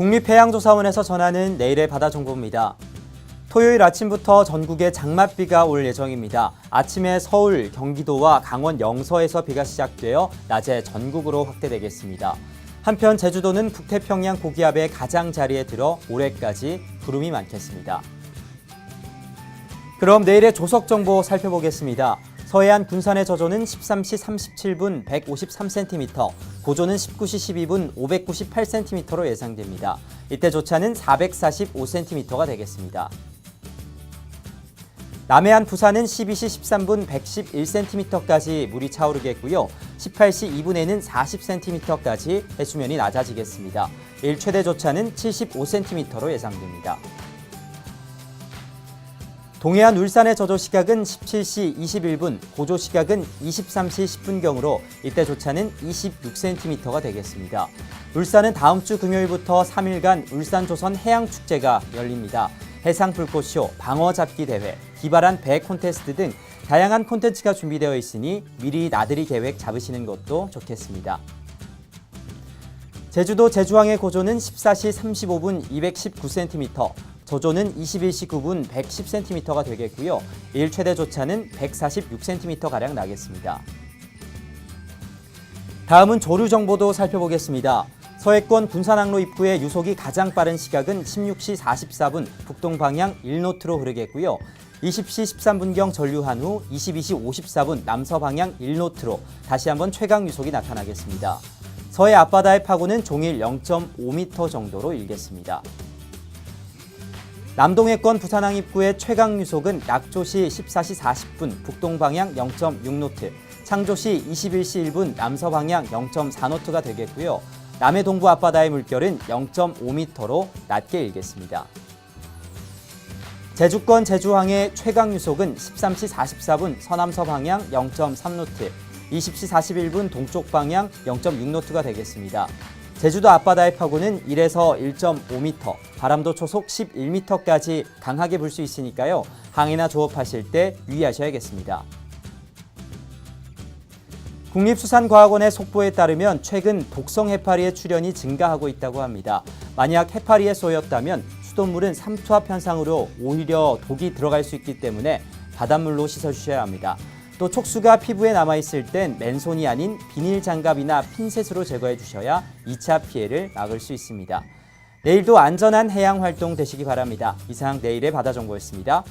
국립해양조사원에서 전하는 내일의 바다 정보입니다. 토요일 아침부터 전국에 장맛비가 올 예정입니다. 아침에 서울, 경기도와 강원 영서에서 비가 시작되어 낮에 전국으로 확대되겠습니다. 한편 제주도는 북태평양 고기압의 가장자리에 들어 올해까지 구름이 많겠습니다. 그럼 내일의 조석 정보 살펴보겠습니다. 서해안 군산의 저조는 13시 37분 153cm, 고조는 19시 12분 598cm로 예상됩니다. 이때 조차는 445cm가 되겠습니다. 남해안 부산은 12시 13분 111cm까지 물이 차오르겠고요. 18시 2분에는 40cm까지 해수면이 낮아지겠습니다. 일 최대 조차는 75cm로 예상됩니다. 동해안 울산의 저조 시각은 17시 21분, 고조 시각은 23시 10분경으로 이때 조차는 26cm가 되겠습니다. 울산은 다음 주 금요일부터 3일간 울산 조선 해양 축제가 열립니다. 해상 불꽃쇼, 방어 잡기 대회, 기발한 배 콘테스트 등 다양한 콘텐츠가 준비되어 있으니 미리 나들이 계획 잡으시는 것도 좋겠습니다. 제주도 제주항의 고조는 14시 35분 219cm, 저조는 21시 9분 110cm가 되겠고요. 일 최대 조차는 146cm가량 나겠습니다. 다음은 조류 정보도 살펴보겠습니다. 서해권 군산항로 입구의 유속이 가장 빠른 시각은 16시 44분 북동 방향 1노트로 흐르겠고요. 20시 13분경 전류한 후 22시 54분 남서 방향 1노트로 다시 한번 최강 유속이 나타나겠습니다. 서해 앞바다의 파고는 종일 0.5m 정도로 일겠습니다. 남동해권 부산항 입구의 최강 유속은 약조시 14시 40분 북동 방향 0.6노트, 창조시 21시 1분 남서 방향 0.4노트가 되겠고요. 남해 동부 앞바다의 물결은 0.5m로 낮게 일겠습니다. 제주권 제주항의 최강 유속은 13시 44분 서남서 방향 0.3노트, 20시 41분 동쪽 방향 0.6노트가 되겠습니다. 제주도 앞바다의 파고는 1에서 1.5m, 바람도 초속 11m까지 강하게 불 수 있으니까요. 항해나 조업하실 때 유의하셔야겠습니다. 국립수산과학원의 속보에 따르면 최근 독성 해파리의 출현이 증가하고 있다고 합니다. 만약 해파리에 쏘였다면 수돗물은 삼투압 현상으로 오히려 독이 들어갈 수 있기 때문에 바닷물로 씻어주셔야 합니다. 또 촉수가 피부에 남아있을 땐 맨손이 아닌 비닐 장갑이나 핀셋으로 제거해 주셔야 2차 피해를 막을 수 있습니다. 내일도 안전한 해양 활동 되시기 바랍니다. 이상 내일의 바다 정보였습니다.